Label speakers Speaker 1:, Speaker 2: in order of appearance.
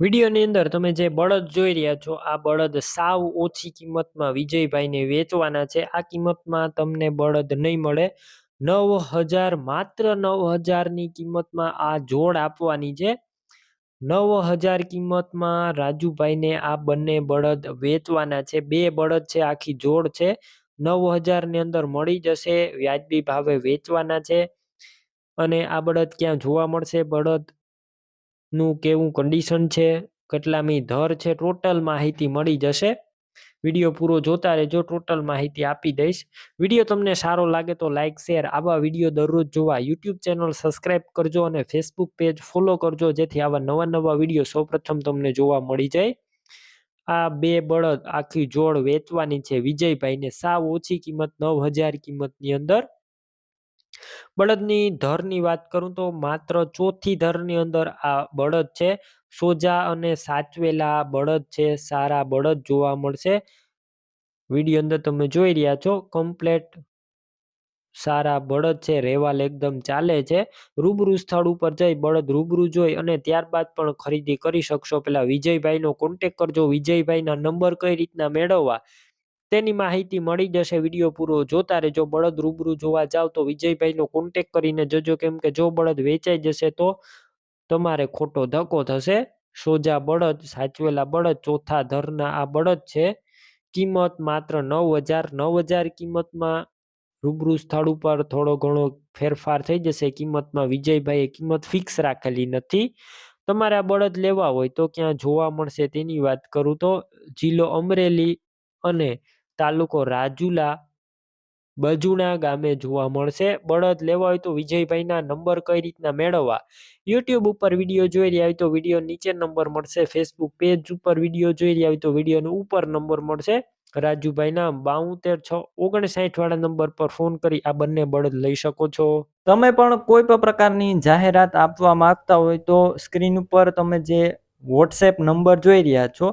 Speaker 1: વિડીયોની અંદર તમે જે બળદ જોઈ રહ્યા છો, આ બળદ સાવ ઓછી કિંમતમાં વિજયભાઈને વેચવાના છે. આ કિંમતમાં તમને બળદ નહીં મળે. નવ હજાર, માત્ર નવ હજારની કિંમતમાં આ જોડ આપવાની છે. નવ હજાર કિંમતમાં રાજુભાઈને આ બંને બળદ વેચવાના છે. બે બળદ છે, આખી જોડ છે. નવ હજારની અંદર મળી જશે, વ્યાજબી ભાવે વેચવાના છે. અને આ બળદ ક્યાં જોવા મળશે? બળદ નું કેવું કન્ડિશન છે, કેટલામી ધર છે ટોટલ માહિતી મળી જશે. વીડિયો પૂરો જોતા રહેજો ટોટલ માહિતી આપી દઈશ. વીડિયો તમને સારો લાગે તો લાઇક શેર આવા વીડિયો દરરોજ જોવા. યુટ્યુબ ચેનલ સબસ્ક્રાઇબ કરજો અને ફેસબુક પેજ ફોલો કરજો, જેથી આવા નવા નવા વીડિયો સૌપ્રથમ તમને જોવા મળી જાય. આ બે બળદ આખી જોડ વેચવાની છે, વિજયભાઈને સાવ ઓછી કિંમત નવ હજાર કિંમતની અંદર. બળદની ધરની વાત કરું તો માત્ર ચોથી ધરની અંદર આ બળદ છે. સોજા અને સાચવેલા બળદ છે. સારા બળદ જોવા મળશે. વીડિયો અંદર તમે જોઈ રહ્યા છો. કમ્પ્લેટ સારા બળદ છે. રેવાલ એકદમ ચાલે છે. રૂબરૂ સ્થળ ઉપર જઈ બળદ રૂબરૂ જોઈ અને ત્યારબાદ પણ ખરીદી કરી શકશો. પેલા વિજયભાઈનો કોન્ટેક કરજો. વિજયભાઈના નંબર કઈ રીતના મેળવવા? તેની માહિતી મળી જશે. વીડિયો પૂરો જોતા રહેજો. બળદ રૂબરૂ જોવા જાવ તો વિજયભાઈનો કોન્ટેક કરીને જજો. કેમ કે જો બળદ વેચાઈ જશે તો તમારે ખોટો ધક્કો થશે. સોજા બળદ, સાચવેલા બળદ, ચોથા ધરના આ બળદ છે. કિંમત માત્ર નવ હજાર નવ હજાર કિંમતમાં રૂબરૂ સ્થળ ઉપર થોડો ઘણો ફેરફાર થઈ જશે. કિંમતમાં વિજયભાઈએ કિંમત ફિક્સ રાખેલી નથી. તમારે આ બળદ લેવા હોય તો ક્યાં જોવા મળશે તેની વાત કરું તો જિલ્લો અમરેલી અને તાલુકો રાજુલા બજુણા ગામે જોવા મળશે. બળદ લેવા હોય તો વિજયભાઈના નંબર કઈ રીતના મેળવવા? યુટ્યુબ ઉપર વીડિયો જોઈ રહ્યા હોય તો વીડિયો નીચે નંબર મળશે. ફેસબુક પેજ ઉપર વીડિયો જોઈ રહ્યા હોય તો વિડીયોનો ઉપર નંબર મળશે. રાજુભાઈના બાઉતેર છ ઓગણસાઠ વાળા નંબર પર ફોન કરી આ બંને બળદ લઈ શકો છો.
Speaker 2: તમે પણ કોઈ પણ પ્રકારની જાહેરાત આપવા માંગતા હોય તો સ્ક્રીન ઉપર તમે જે વોટ્સએપ નંબર જોઈ રહ્યા છો